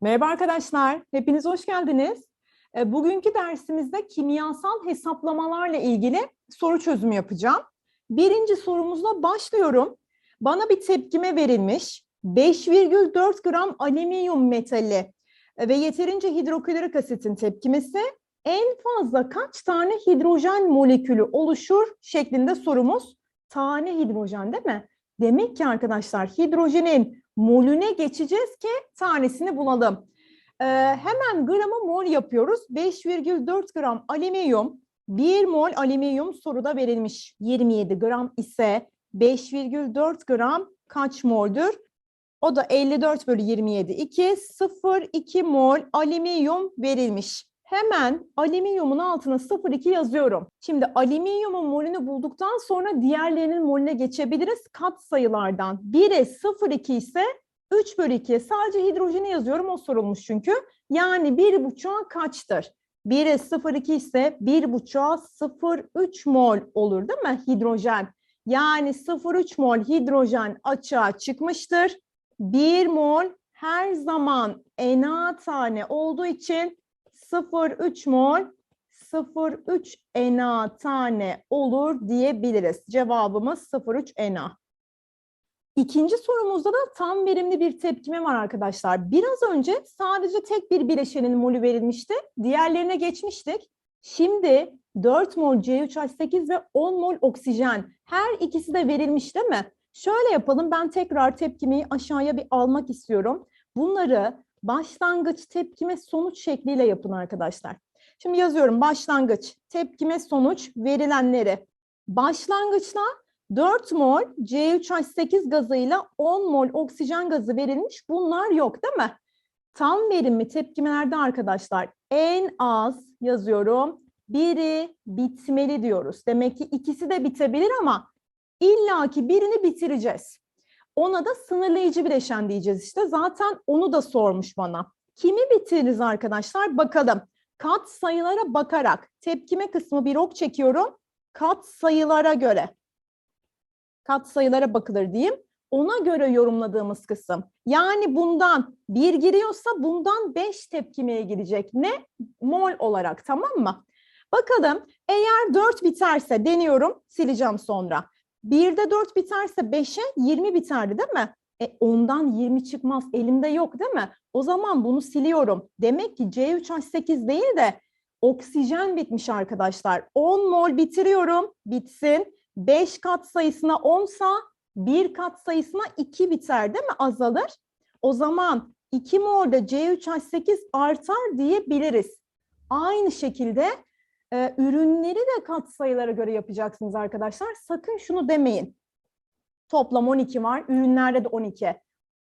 Merhaba arkadaşlar, hepiniz hoş geldiniz. E, Bugünkü dersimizde kimyasal hesaplamalarla ilgili soru çözümü yapacağım. Birinci sorumuzla başlıyorum. Bana bir tepkime verilmiş 5,4 gram alüminyum metali ve yeterince hidroklorik asitin tepkimesi en fazla kaç tane hidrojen molekülü oluşur şeklinde sorumuz. Tane hidrojen değil mi? Demek ki arkadaşlar hidrojenin molüne geçeceğiz ki tanesini bulalım. Ee, hemen gramı mol yapıyoruz. 5,4 gram alüminyum, 1 mol alüminyum soruda verilmiş. 27 gram ise 5,4 gram kaç moldür? O da 54 bölü 27, 2, 0,2 mol alüminyum verilmiş. Hemen alüminyumun altına 0,2 yazıyorum. Şimdi alüminyumun molünü bulduktan sonra diğerlerinin molüne geçebiliriz kat sayılardan. 1'e 0,2 ise 3 bölü 2 sadece hidrojeni yazıyorum o sorulmuş çünkü. Yani 1,5'a kaçtır? 1'e 0,2 ise 1,5'a 0,3 mol olur değil mi hidrojen? Yani 0,3 mol hidrojen açığa çıkmıştır. 1 mol her zaman Na tane olduğu için 0,3 mol 0,3 Na tane olur diyebiliriz. Cevabımız 0,3 Na. İkinci sorumuzda da tam verimli bir tepkime var arkadaşlar. Biraz önce sadece tek bir bileşenin molü verilmişti. Diğerlerine geçmiştik. Şimdi 4 mol C3H8 ve 10 mol oksijen. Her ikisi de verilmiş değil mi? Şöyle yapalım. Ben tekrar tepkimeyi aşağıya bir almak istiyorum. Bunları başlangıç tepkime sonuç şekliyle yapın arkadaşlar. Şimdi yazıyorum başlangıç tepkime sonuç verilenleri. Başlangıçta 4 mol C3H8 gazıyla 10 mol oksijen gazı verilmiş. Bunlar yok değil mi? Tam verimli tepkimelerde arkadaşlar en az yazıyorum. Biri bitmeli diyoruz. Demek ki ikisi de bitebilir ama illaki birini bitireceğiz. Ona da sınırlayıcı bileşen diyeceğiz işte. Zaten onu da sormuş bana. Kimi bitiririz arkadaşlar? Bakalım. Kat sayılara bakarak tepkime kısmı bir ok çekiyorum. Kat sayılara göre kat sayılara bakılır diyeyim. Ona göre yorumladığımız kısım. Yani bundan bir giriyorsa bundan 5 tepkimeye girecek. Ne? Mol olarak tamam mı? Bakalım eğer 4 biterse deniyorum sileceğim sonra. 1'de 4 biterse 5'e 20 biterdi değil mi? E ondan 20 çıkmaz elimde yok değil mi? O zaman bunu siliyorum. Demek ki C3H8 değil de oksijen bitmiş arkadaşlar. 10 mol bitiriyorum bitsin. 5 kat sayısına 10 sa 1 kat sayısına 2 biter değil mi? Azalır. O zaman 2 molda C3H8 artar diyebiliriz. Aynı şekilde e, ürünleri de kat sayılara göre yapacaksınız arkadaşlar. Sakın şunu demeyin. Toplam 12 var, ürünlerde de 12.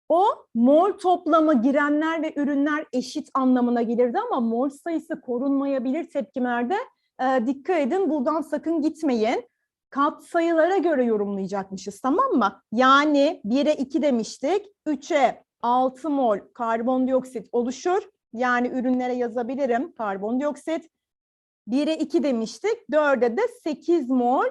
O mol toplamı girenler ve ürünler eşit anlamına gelirdi ama mol sayısı korunmayabilir tepkimelerde. E, dikkat edin buradan sakın gitmeyin kat sayılara göre yorumlayacakmışız tamam mı? Yani 1'e 2 demiştik, 3'e 6 mol karbondioksit oluşur. Yani ürünlere yazabilirim karbondioksit. 1'e 2 demiştik, 4'e de 8 mol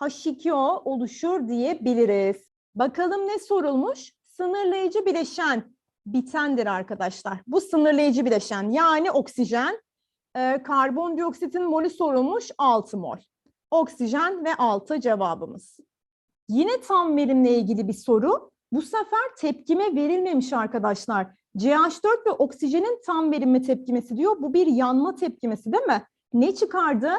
H2O oluşur diyebiliriz. Bakalım ne sorulmuş? Sınırlayıcı bileşen bitendir arkadaşlar. Bu sınırlayıcı bileşen yani oksijen. Ee, karbondioksitin molü sorulmuş 6 mol oksijen ve 6 cevabımız. Yine tam verimle ilgili bir soru. Bu sefer tepkime verilmemiş arkadaşlar. CH4 ve oksijenin tam verimli tepkimesi diyor. Bu bir yanma tepkimesi değil mi? Ne çıkardı?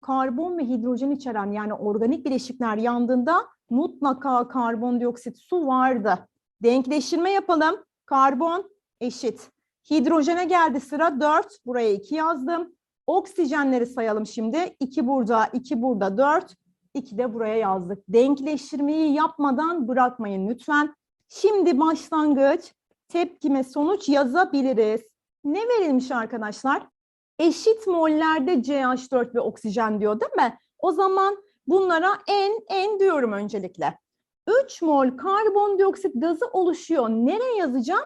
Karbon ve hidrojen içeren yani organik bileşikler yandığında mutlaka karbondioksit su vardı. Denkleştirme yapalım. Karbon eşit. Hidrojene geldi sıra 4. Buraya 2 yazdım. Oksijenleri sayalım şimdi. 2 burada, 2 burada, 4. 2 de buraya yazdık. Denkleştirmeyi yapmadan bırakmayın lütfen. Şimdi başlangıç, tepkime sonuç yazabiliriz. Ne verilmiş arkadaşlar? Eşit mollerde CH4 ve oksijen diyor değil mi? O zaman bunlara N, N diyorum öncelikle. 3 mol karbondioksit gazı oluşuyor. Nereye yazacağım?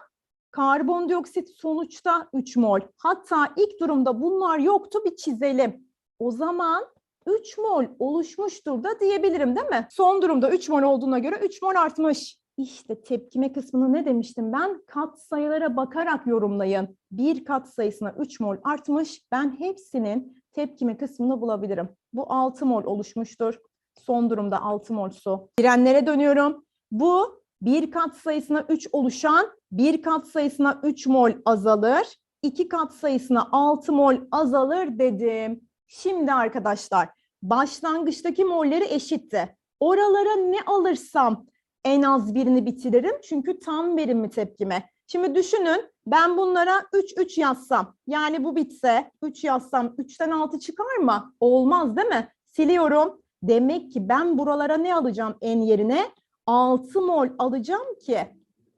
Karbondioksit sonuçta 3 mol. Hatta ilk durumda bunlar yoktu bir çizelim. O zaman 3 mol oluşmuştur da diyebilirim değil mi? Son durumda 3 mol olduğuna göre 3 mol artmış. İşte tepkime kısmını ne demiştim ben? Kat sayılara bakarak yorumlayın. Bir kat sayısına 3 mol artmış. Ben hepsinin tepkime kısmını bulabilirim. Bu 6 mol oluşmuştur. Son durumda 6 mol su. Direnlere dönüyorum. Bu bir kat sayısına 3 oluşan bir kat sayısına 3 mol azalır. iki kat sayısına 6 mol azalır dedim. Şimdi arkadaşlar başlangıçtaki molleri eşitti. Oralara ne alırsam en az birini bitiririm. Çünkü tam verimli tepkime. Şimdi düşünün ben bunlara 3 3 yazsam yani bu bitse 3 yazsam 3'ten 6 çıkar mı? Olmaz değil mi? Siliyorum. Demek ki ben buralara ne alacağım en yerine? 6 mol alacağım ki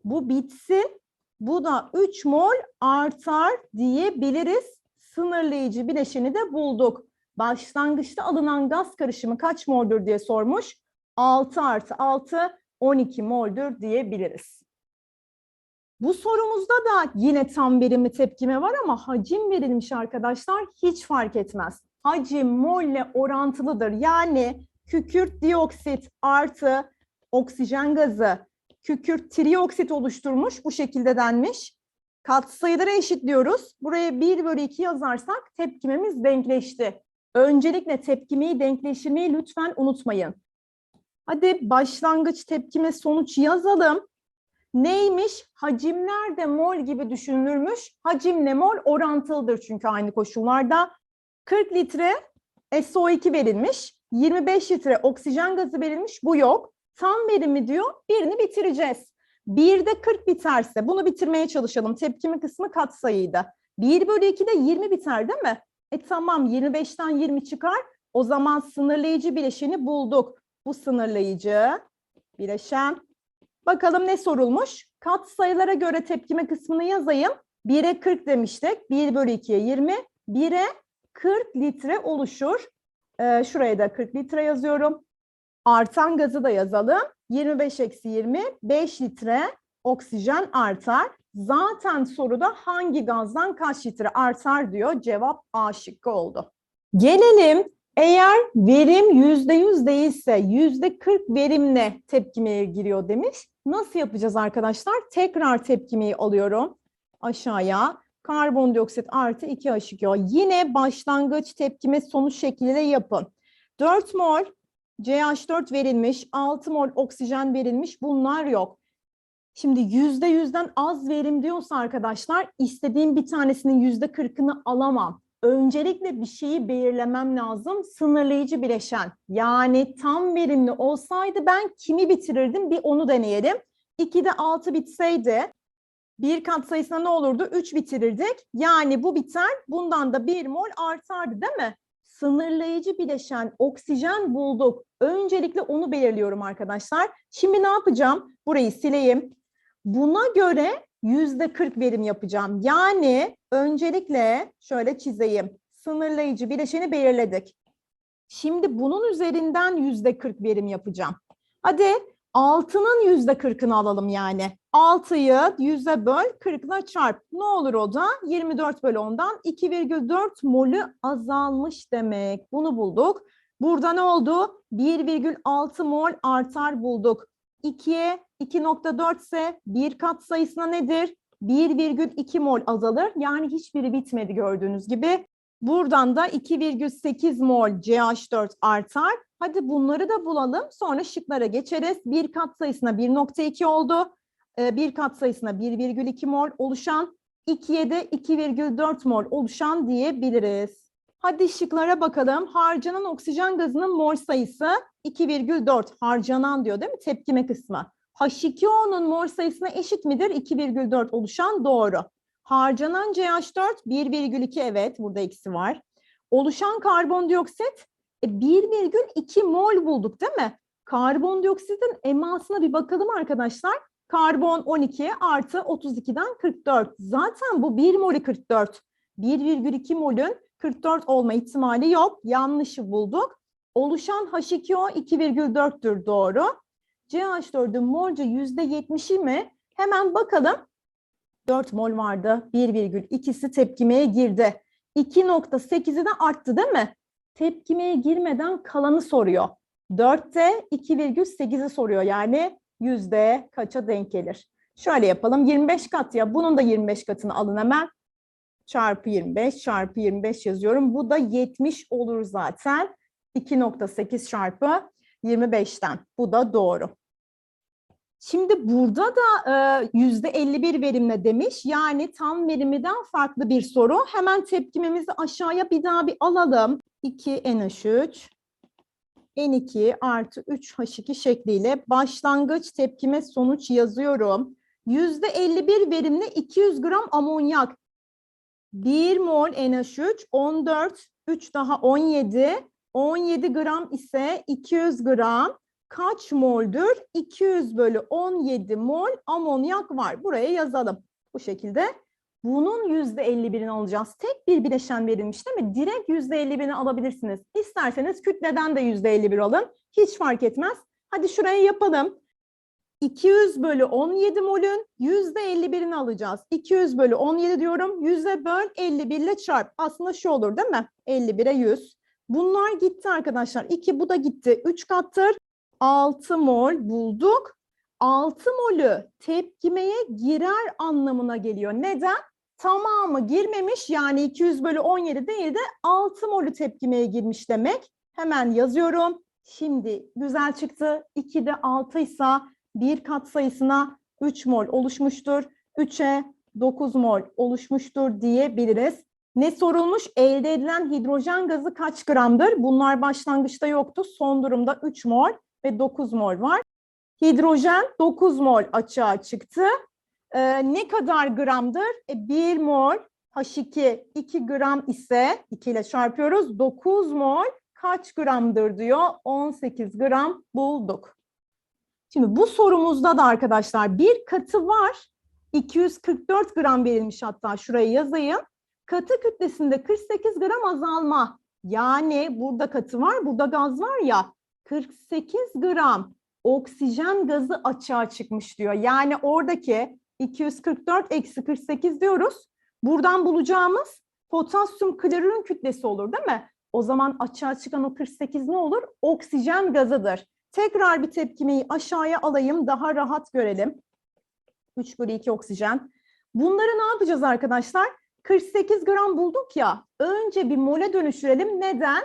bu bitsin. Bu da 3 mol artar diyebiliriz. Sınırlayıcı bileşeni de bulduk. Başlangıçta alınan gaz karışımı kaç moldur diye sormuş. 6 artı 6 12 moldur diyebiliriz. Bu sorumuzda da yine tam verimli tepkime var ama hacim verilmiş arkadaşlar hiç fark etmez. Hacim molle orantılıdır. Yani kükürt dioksit artı oksijen gazı kükürt trioksit oluşturmuş. Bu şekilde denmiş. Katsayıları eşitliyoruz. Buraya 1 bölü 2 yazarsak tepkimemiz denkleşti. Öncelikle tepkimeyi denkleştirmeyi lütfen unutmayın. Hadi başlangıç tepkime sonuç yazalım. Neymiş? Hacimler de mol gibi düşünülürmüş. Hacimle mol orantılıdır çünkü aynı koşullarda. 40 litre SO2 verilmiş. 25 litre oksijen gazı verilmiş. Bu yok. Tam verimi diyor. Birini bitireceğiz. 1'de 40 biterse bunu bitirmeye çalışalım. Tepkimi kısmı katsayıydı. 1 bölü 2'de 20 biter değil mi? E tamam 25'ten 20 çıkar. O zaman sınırlayıcı bileşeni bulduk. Bu sınırlayıcı bileşen. Bakalım ne sorulmuş? Kat sayılara göre tepkime kısmını yazayım. 1'e 40 demiştik. 1 bölü 2'ye 20. 1'e 40 litre oluşur. Ee, şuraya da 40 litre yazıyorum. Artan gazı da yazalım. 25 eksi 20, 5 litre oksijen artar. Zaten soruda hangi gazdan kaç litre artar diyor. Cevap A şıkkı oldu. Gelelim eğer verim yüzde yüz değilse yüzde 40 verimle tepkimeye giriyor demiş. Nasıl yapacağız arkadaşlar? Tekrar tepkimeyi alıyorum aşağıya. Karbondioksit artı 2 H2O. Yine başlangıç tepkime sonuç şekliyle yapın. 4 mol CH4 verilmiş, 6 mol oksijen verilmiş. Bunlar yok. Şimdi yüzde yüzden az verim diyorsa arkadaşlar istediğim bir tanesinin yüzde kırkını alamam. Öncelikle bir şeyi belirlemem lazım. Sınırlayıcı bileşen. Yani tam verimli olsaydı ben kimi bitirirdim bir onu deneyelim. 2'de 6 bitseydi bir kat sayısına ne olurdu? 3 bitirirdik. Yani bu biter. Bundan da 1 mol artardı değil mi? Sınırlayıcı bileşen oksijen bulduk. Öncelikle onu belirliyorum arkadaşlar. Şimdi ne yapacağım? Burayı sileyim. Buna göre yüzde 40 verim yapacağım. Yani öncelikle şöyle çizeyim. Sınırlayıcı bileşeni belirledik. Şimdi bunun üzerinden yüzde 40 verim yapacağım. Hadi 6'nın yüzde 40'ını alalım yani. 6'yı yüzde böl 40'la çarp. Ne olur o da? 24 bölü 10'dan 2,4 molü azalmış demek. Bunu bulduk. Burada ne oldu? 1,6 mol artar bulduk. 2'ye 2.4 ise bir kat sayısına nedir? 1,2 mol azalır. Yani hiçbiri bitmedi gördüğünüz gibi. Buradan da 2,8 mol CH4 artar. Hadi bunları da bulalım. Sonra şıklara geçeriz. Bir kat sayısına 1.2 oldu. Ee, bir kat sayısına 1,2 mol oluşan, 2'ye de 2,4 mol oluşan diyebiliriz. Hadi şıklara bakalım. Harcanan oksijen gazının mol sayısı 2,4. Harcanan diyor değil mi? Tepkime kısmı. H2O'nun mol sayısına eşit midir? 2,4 oluşan doğru. Harcanan CH4 1,2 evet burada eksi var. Oluşan karbondioksit e, 1,2 mol bulduk değil mi? Karbondioksitin emasına bir bakalım arkadaşlar. Karbon 12 artı 32'den 44. Zaten bu 1 molü 44. 1,2 molün 44 olma ihtimali yok. Yanlışı bulduk. Oluşan H2O 2,4'tür doğru. CH4'ün molca %70'i mi? Hemen bakalım. 4 mol vardı. 1,2'si tepkimeye girdi. 2.8'i de arttı değil mi? Tepkimeye girmeden kalanı soruyor. 4'te 2,8'i soruyor. Yani yüzde kaça denk gelir? Şöyle yapalım. 25 kat ya. Bunun da 25 katını alın hemen. Çarpı 25 çarpı 25 yazıyorum. Bu da 70 olur zaten. 2.8 çarpı 25'ten. Bu da doğru. Şimdi burada da yüzde 51 verimle demiş. Yani tam verimiden farklı bir soru. Hemen tepkimemizi aşağıya bir daha bir alalım. 2 NH3 N2 artı 3H2 şekliyle başlangıç tepkime sonuç yazıyorum. Yüzde 51 verimli 200 gram amonyak. 1 mol NH3 14, 3 daha 17. 17 gram ise 200 gram kaç moldür? 200 bölü 17 mol amonyak var. Buraya yazalım. Bu şekilde. Bunun %51'ini alacağız. Tek bir bileşen verilmiş değil mi? Direkt %51'ini alabilirsiniz. İsterseniz kütleden de %51 alın. Hiç fark etmez. Hadi şurayı yapalım. 200 bölü 17 molün %51'ini alacağız. 200 bölü 17 diyorum. 100'e böl 51 ile çarp. Aslında şu olur değil mi? 51'e 100. Bunlar gitti arkadaşlar. 2 bu da gitti. 3 kattır. 6 mol bulduk. 6 molü tepkimeye girer anlamına geliyor. Neden? Tamamı girmemiş yani 200 bölü 17 değil de 6 molü tepkimeye girmiş demek. Hemen yazıyorum. Şimdi güzel çıktı. 2'de 6 ise bir kat sayısına 3 mol oluşmuştur. 3'e 9 mol oluşmuştur diyebiliriz. Ne sorulmuş? Elde edilen hidrojen gazı kaç gramdır? Bunlar başlangıçta yoktu. Son durumda 3 mol ve 9 mol var. Hidrojen 9 mol açığa çıktı. Ee, ne kadar gramdır? E, 1 mol H2 2 gram ise 2 ile çarpıyoruz. 9 mol kaç gramdır diyor. 18 gram bulduk. Şimdi bu sorumuzda da arkadaşlar bir katı var. 244 gram verilmiş hatta şuraya yazayım. Katı kütlesinde 48 gram azalma. Yani burada katı var, burada gaz var ya. 48 gram oksijen gazı açığa çıkmış diyor. Yani oradaki 244 eksi 48 diyoruz. Buradan bulacağımız potasyum klorürün kütlesi olur değil mi? O zaman açığa çıkan o 48 ne olur? Oksijen gazıdır. Tekrar bir tepkimeyi aşağıya alayım daha rahat görelim. 3 bölü 2 oksijen. Bunları ne yapacağız arkadaşlar? 48 gram bulduk ya. Önce bir mole dönüştürelim. Neden?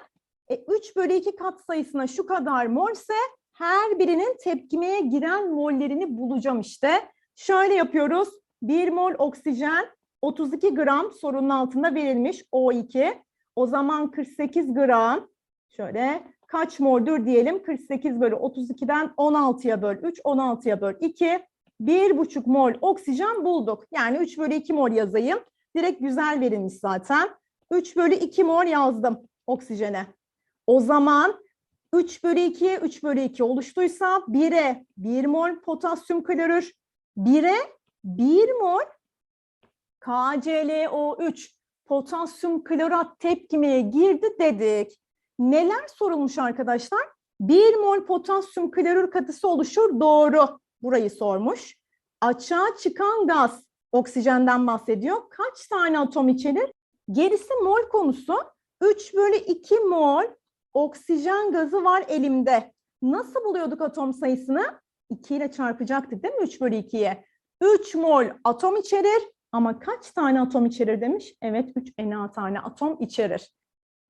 E, 3 bölü 2 kat sayısına şu kadar molse her birinin tepkimeye giren mollerini bulacağım işte. Şöyle yapıyoruz. 1 mol oksijen 32 gram sorunun altında verilmiş O2. O zaman 48 gram şöyle kaç moldür diyelim 48 bölü 32'den 16'ya böl 3 16'ya böl 2 1,5 mol oksijen bulduk. Yani 3 bölü 2 mol yazayım. Direkt güzel verilmiş zaten. 3 bölü 2 mol yazdım oksijene. O zaman 3 bölü 2'ye 3 bölü 2 oluştuysa 1'e 1 mol potasyum klorür, 1'e 1 mol KClO3 potasyum klorat tepkimeye girdi dedik. Neler sorulmuş arkadaşlar? 1 mol potasyum klorür katısı oluşur. Doğru. Burayı sormuş. Açığa çıkan gaz oksijenden bahsediyor. Kaç tane atom içerir? Gerisi mol konusu. 3 bölü 2 mol oksijen gazı var elimde. Nasıl buluyorduk atom sayısını? 2 ile çarpacaktık değil mi 3 bölü 2'ye? 3 mol atom içerir ama kaç tane atom içerir demiş? Evet 3 Na tane atom içerir.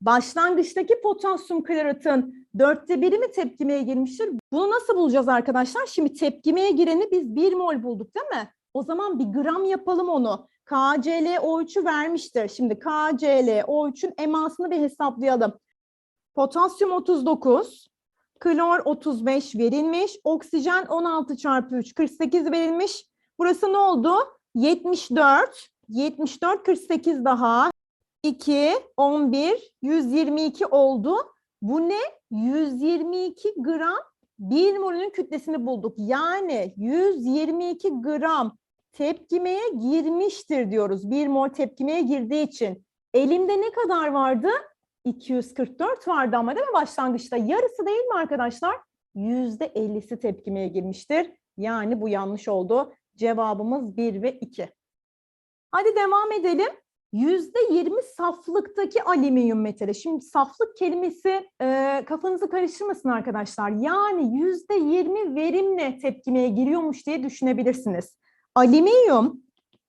Başlangıçtaki potasyum kloratın dörtte biri mi tepkimeye girmiştir? Bunu nasıl bulacağız arkadaşlar? Şimdi tepkimeye gireni biz 1 mol bulduk değil mi? O zaman bir gram yapalım onu. KClO3'ü vermiştir. Şimdi KClO3'ün emasını bir hesaplayalım. Potasyum 39, klor 35 verilmiş, oksijen 16 çarpı 3 48 verilmiş. Burası ne oldu? 74, 74 48 daha 2, 11, 122 oldu. Bu ne? 122 gram 1 molünün kütlesini bulduk. Yani 122 gram tepkimeye girmiştir diyoruz. 1 mol tepkimeye girdiği için. Elimde ne kadar vardı? 244 vardı ama değil mi başlangıçta? Yarısı değil mi arkadaşlar? %50'si tepkimeye girmiştir. Yani bu yanlış oldu. Cevabımız 1 ve 2. Hadi devam edelim. Yüzde yirmi saflıktaki alüminyum metali. Şimdi saflık kelimesi e, kafanızı karıştırmasın arkadaşlar. Yani yüzde yirmi verimle tepkimeye giriyormuş diye düşünebilirsiniz. Alüminyum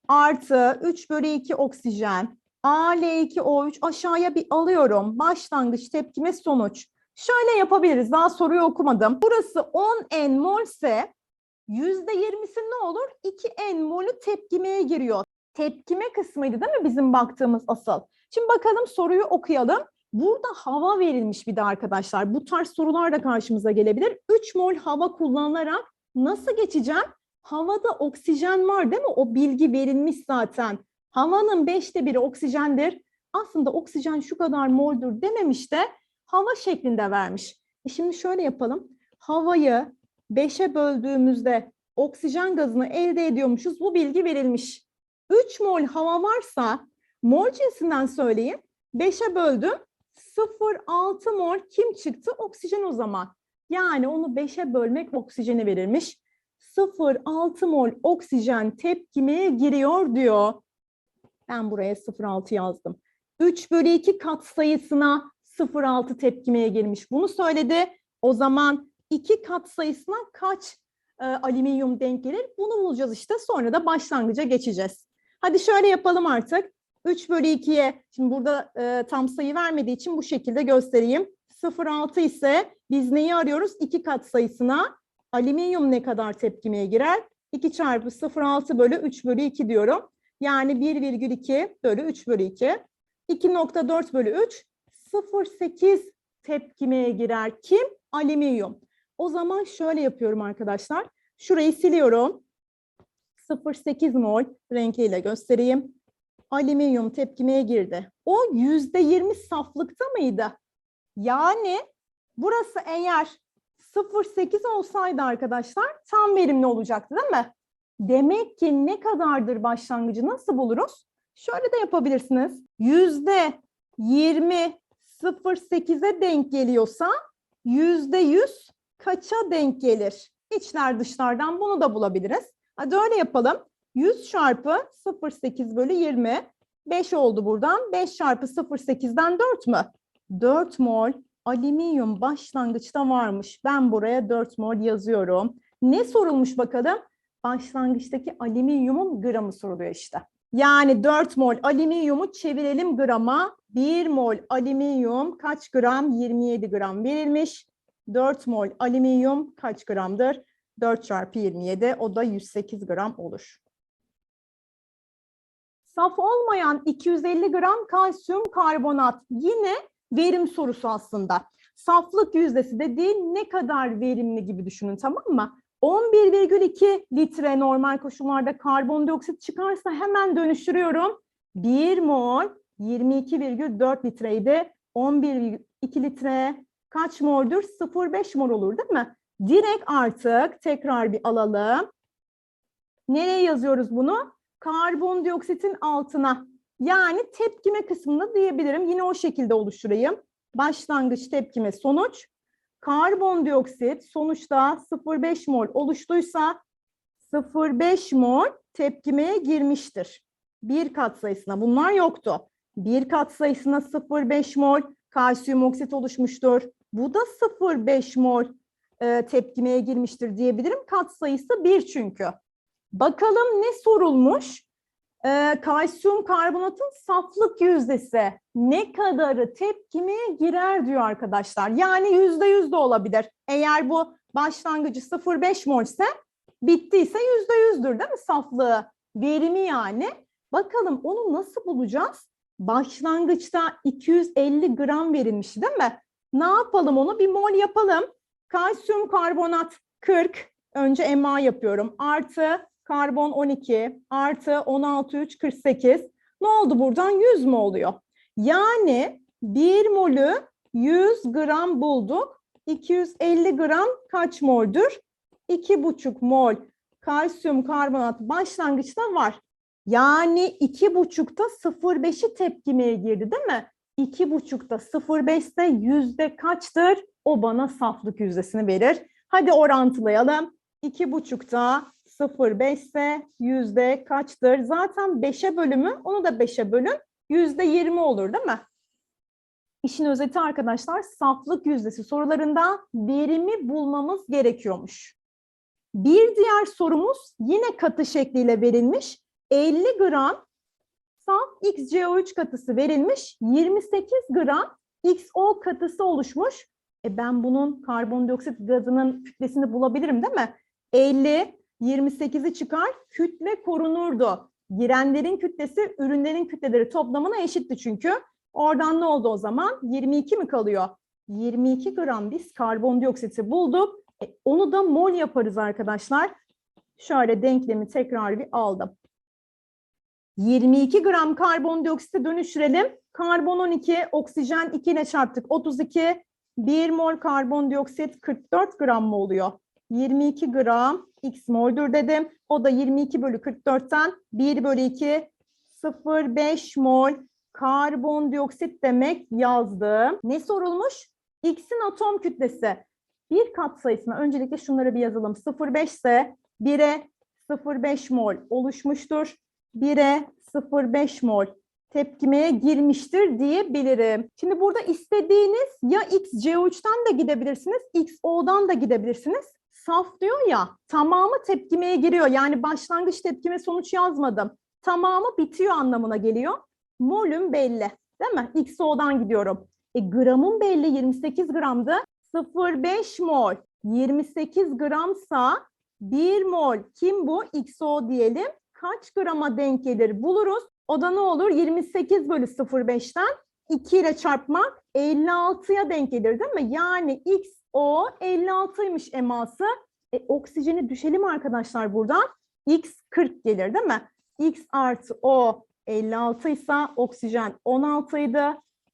artı 3 bölü 2 oksijen, Al2O3 aşağıya bir alıyorum. Başlangıç tepkime sonuç. Şöyle yapabiliriz. Daha soruyu okumadım. Burası 10 n mol ise %20'si ne olur? 2 n molü tepkimeye giriyor. Tepkime kısmıydı değil mi bizim baktığımız asıl? Şimdi bakalım soruyu okuyalım. Burada hava verilmiş bir de arkadaşlar. Bu tarz sorular da karşımıza gelebilir. 3 mol hava kullanılarak nasıl geçeceğim? Havada oksijen var değil mi? O bilgi verilmiş zaten. Havanın beşte biri oksijendir. Aslında oksijen şu kadar moldur dememiş de hava şeklinde vermiş. E şimdi şöyle yapalım. Havayı 5'e böldüğümüzde oksijen gazını elde ediyormuşuz. Bu bilgi verilmiş. 3 mol hava varsa mol cinsinden söyleyeyim. 5'e böldüm. 0,6 mol kim çıktı? Oksijen o zaman. Yani onu 5'e bölmek oksijeni verilmiş. 0,6 mol oksijen tepkimeye giriyor diyor. Ben buraya 0,6 yazdım. 3 bölü 2 katsayısına 0,6 tepkimeye girmiş. Bunu söyledi. O zaman 2 katsayısına kaç e, alüminyum denk gelir? Bunu bulacağız işte. Sonra da başlangıca geçeceğiz. Hadi şöyle yapalım artık. 3 bölü 2'ye, şimdi burada e, tam sayı vermediği için bu şekilde göstereyim. 0,6 ise biz neyi arıyoruz? 2 katsayısına alüminyum ne kadar tepkimeye girer? 2 çarpı 0,6 bölü 3 bölü 2 diyorum. Yani 1,2 bölü 3 bölü 2. 2,4 bölü 3. 0,8 tepkimeye girer. Kim? Alüminyum. O zaman şöyle yapıyorum arkadaşlar. Şurayı siliyorum. 0,8 mol renkiyle göstereyim. Alüminyum tepkimeye girdi. O %20 saflıkta mıydı? Yani burası eğer 0,8 olsaydı arkadaşlar tam verimli olacaktı değil mi? Demek ki ne kadardır başlangıcı nasıl buluruz? Şöyle de yapabilirsiniz. Yüzde 20 0,8'e denk geliyorsa yüzde 100 kaça denk gelir? İçler dışlardan bunu da bulabiliriz. Hadi öyle yapalım. 100 çarpı 0,8 bölü 20. 5 oldu buradan. 5 çarpı 0,8'den 4 mü? 4 mol alüminyum başlangıçta varmış. Ben buraya 4 mol yazıyorum. Ne sorulmuş bakalım? Başlangıçtaki alüminyumun gramı soruluyor işte. Yani 4 mol alüminyumu çevirelim grama. 1 mol alüminyum kaç gram? 27 gram verilmiş. 4 mol alüminyum kaç gramdır? 4 çarpı 27 o da 108 gram olur. Saf olmayan 250 gram kalsiyum karbonat yine verim sorusu aslında. Saflık yüzdesi dediği ne kadar verimli gibi düşünün tamam mı? 11,2 litre normal koşullarda karbondioksit çıkarsa hemen dönüştürüyorum. 1 mol 22,4 litreydi. 11,2 litre kaç moldur? 0,5 mol olur değil mi? Direkt artık tekrar bir alalım. Nereye yazıyoruz bunu? Karbondioksitin altına. Yani tepkime kısmında diyebilirim. Yine o şekilde oluşturayım. Başlangıç tepkime sonuç. Karbondioksit sonuçta 0,5 mol oluştuysa 0,5 mol tepkimeye girmiştir. Bir kat sayısına bunlar yoktu. Bir kat sayısına 0,5 mol kalsiyum oksit oluşmuştur. Bu da 0,5 mol e, tepkimeye girmiştir diyebilirim. Kat sayısı 1 çünkü. Bakalım ne sorulmuş? Ee, kalsiyum karbonatın saflık yüzdesi ne kadarı tepkimeye girer diyor arkadaşlar. Yani yüzde yüz de olabilir. Eğer bu başlangıcı 0,5 mol ise bittiyse yüzde yüzdür değil mi saflığı? Verimi yani. Bakalım onu nasıl bulacağız? Başlangıçta 250 gram verilmiş değil mi? Ne yapalım onu? Bir mol yapalım. Kalsiyum karbonat 40. Önce MA yapıyorum. Artı karbon 12 artı 16 3 48. Ne oldu buradan? 100 mü oluyor? Yani 1 molü 100 gram bulduk. 250 gram kaç moldur? 2,5 mol kalsiyum karbonat başlangıçta var. Yani 2,5'ta 0,5'i tepkimeye girdi değil mi? 2,5'ta 0,5'te yüzde kaçtır? O bana saflık yüzdesini verir. Hadi orantılayalım. 2,5'ta 0,5 ise yüzde kaçtır? Zaten 5'e bölümü onu da 5'e bölün. yüzde yirmi olur değil mi? İşin özeti arkadaşlar saflık yüzdesi sorularında verimi bulmamız gerekiyormuş. Bir diğer sorumuz yine katı şekliyle verilmiş. 50 gram saf XCO3 katısı verilmiş. 28 gram XO katısı oluşmuş. E ben bunun karbondioksit gazının kütlesini bulabilirim değil mi? 50, 28'i çıkar, kütle korunurdu. Girenlerin kütlesi ürünlerin kütleleri toplamına eşitti çünkü. Oradan ne oldu o zaman? 22 mi kalıyor? 22 gram biz karbondioksiti bulduk. E, onu da mol yaparız arkadaşlar. Şöyle denklemi tekrar bir aldım. 22 gram karbondioksiti dönüştürelim. Karbon 12, oksijen 2 ile çarptık. 32, 1 mol karbondioksit 44 gram mı oluyor? 22 gram x mol'dür dedim. O da 22 bölü 44'ten 1 bölü 2 0,5 mol karbondioksit demek yazdım. Ne sorulmuş? X'in atom kütlesi. Bir kat sayısına öncelikle şunları bir yazalım. 0,5 ise 1'e 0,5 mol oluşmuştur. 1'e 0,5 mol tepkimeye girmiştir diyebilirim. Şimdi burada istediğiniz ya XCO3'ten de gidebilirsiniz, XO'dan da gidebilirsiniz. Saf diyor ya, tamamı tepkimeye giriyor. Yani başlangıç tepkime sonuç yazmadım. Tamamı bitiyor anlamına geliyor. Molüm belli, değil mi? XO'dan gidiyorum. E gramım belli 28 gramdı. 0,5 mol 28 gramsa 1 mol kim bu? XO diyelim. Kaç grama denk gelir buluruz. O da ne olur? 28 bölü 0,5'ten 2 ile çarpmak 56'ya denk gelir değil mi? Yani XO 56'ymış eması. E, oksijeni düşelim arkadaşlar buradan. X 40 gelir değil mi? X artı O 56 ise oksijen 16 idi.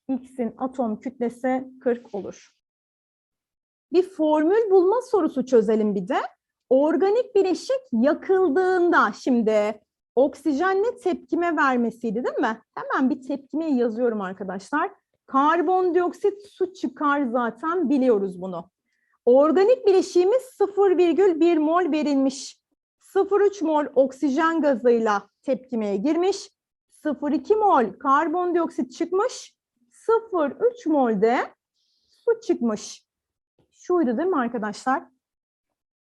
X'in atom kütlesi 40 olur. Bir formül bulma sorusu çözelim bir de. Organik bileşik yakıldığında şimdi oksijenle tepkime vermesiydi değil mi? Hemen bir tepkimeyi yazıyorum arkadaşlar. Karbondioksit su çıkar zaten biliyoruz bunu. Organik bileşiğimiz 0,1 mol verilmiş. 0,3 mol oksijen gazıyla tepkimeye girmiş. 0,2 mol karbondioksit çıkmış. 0,3 mol de su çıkmış. Şuydu değil mi arkadaşlar?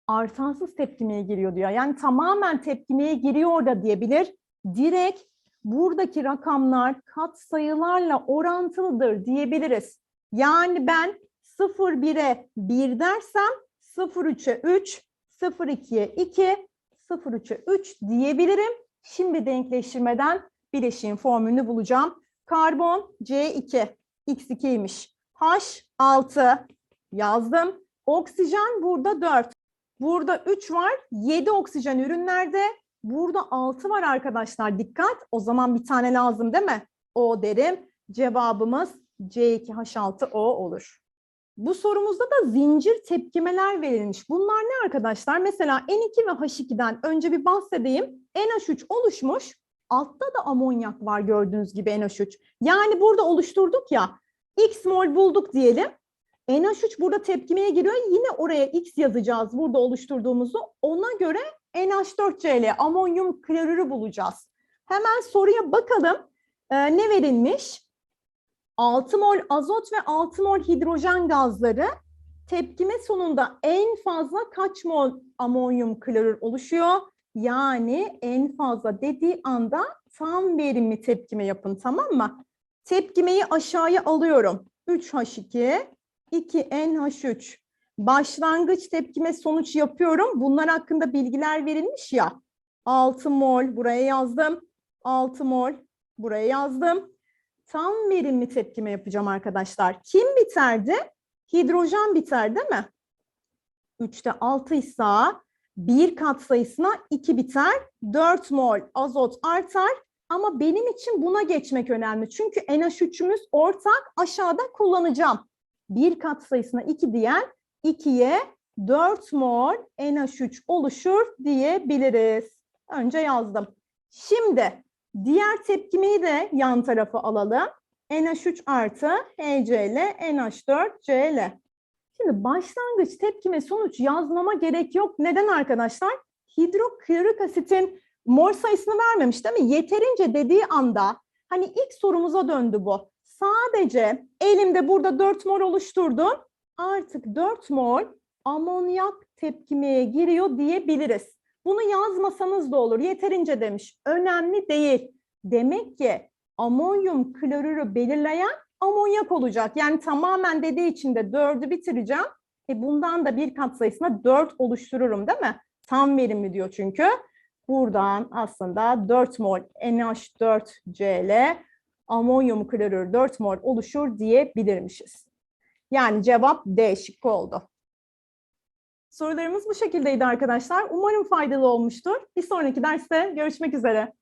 Artansız tepkimeye giriyor diyor. Yani tamamen tepkimeye giriyor da diyebilir. Direkt buradaki rakamlar kat sayılarla orantılıdır diyebiliriz. Yani ben 0,1'e 1 dersem 0,3'e 3, 0,2'ye 2, 0,3'e 3 diyebilirim. Şimdi denkleştirmeden bileşiğin formülünü bulacağım. Karbon C2, X2'ymiş. H6 yazdım. Oksijen burada 4. Burada 3 var. 7 oksijen ürünlerde. Burada 6 var arkadaşlar. Dikkat. O zaman bir tane lazım değil mi? O derim. Cevabımız C2H6O olur. Bu sorumuzda da zincir tepkimeler verilmiş. Bunlar ne arkadaşlar? Mesela N2 ve H2'den önce bir bahsedeyim. NH3 oluşmuş. Altta da amonyak var gördüğünüz gibi NH3. Yani burada oluşturduk ya. X mol bulduk diyelim. NH3 burada tepkimeye giriyor. Yine oraya X yazacağız burada oluşturduğumuzu. Ona göre NH4Cl amonyum klorürü bulacağız. Hemen soruya bakalım. Ee, ne verilmiş? 6 mol azot ve 6 mol hidrojen gazları tepkime sonunda en fazla kaç mol amonyum klorür oluşuyor? Yani en fazla dediği anda tam verimli tepkime yapın tamam mı? Tepkimeyi aşağıya alıyorum. 3H2, 2NH3. Başlangıç tepkime sonuç yapıyorum. Bunlar hakkında bilgiler verilmiş ya. 6 mol buraya yazdım. 6 mol buraya yazdım. Tam verimli tepkime yapacağım arkadaşlar. Kim biterdi? Hidrojen biter değil mi? 3'te 6 ise bir kat sayısına 2 biter. 4 mol azot artar. Ama benim için buna geçmek önemli. Çünkü NH3'ümüz ortak aşağıda kullanacağım. Bir kat sayısına 2 diyen 2'ye 4 mol NH3 oluşur diyebiliriz. Önce yazdım. Şimdi diğer tepkimeyi de yan tarafa alalım. NH3 artı HCl, NH4Cl. Şimdi başlangıç tepkime sonuç yazmama gerek yok. Neden arkadaşlar? Hidroklorik asitin mol sayısını vermemiş değil mi? Yeterince dediği anda Hani ilk sorumuza döndü bu. Sadece elimde burada 4 mol oluşturdum. Artık 4 mol amonyak tepkimeye giriyor diyebiliriz. Bunu yazmasanız da olur. Yeterince demiş. Önemli değil. Demek ki amonyum klorürü belirleyen amonyak olacak. Yani tamamen dediği için de 4'ü bitireceğim. E bundan da bir katsayısına 4 oluştururum değil mi? Tam verimli diyor çünkü. Buradan aslında 4 mol NH4Cl amonyum klorür 4 mol oluşur diyebilirmişiz. Yani cevap D şıkkı oldu. Sorularımız bu şekildeydi arkadaşlar. Umarım faydalı olmuştur. Bir sonraki derste görüşmek üzere.